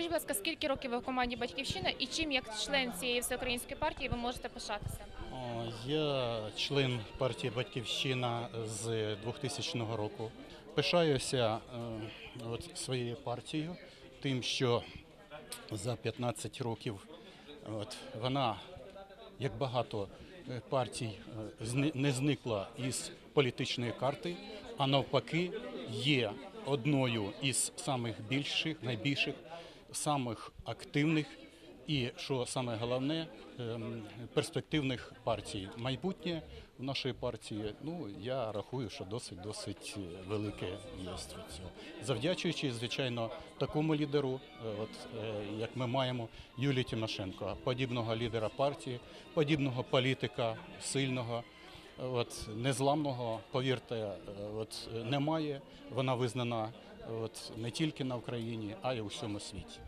Скажіть, будь ласка, скільки років ви в команді Батьківщина і чим як член цієї всеукраїнської партії ви можете пишатися? Я член партії Батьківщина з 2000 року. Пишаюся е, от, своєю партією, тим, що за 15 років от, вона, як багато е, партій, е, не зникла із політичної карти, а навпаки, є одною із самих більших, найбільших, самих активних і що саме головне, ем, перспективних партій. Майбутнє в нашої партії, ну я рахую, що досить досить велике є цього. Завдячуючи, звичайно, такому лідеру, е, от е, як ми маємо Юлії Тимошенко, подібного лідера партії, подібного політика, сильного. От незламного, повірте, е, от немає. Вона визнана от не тільки на Україні, а й у всьому світі.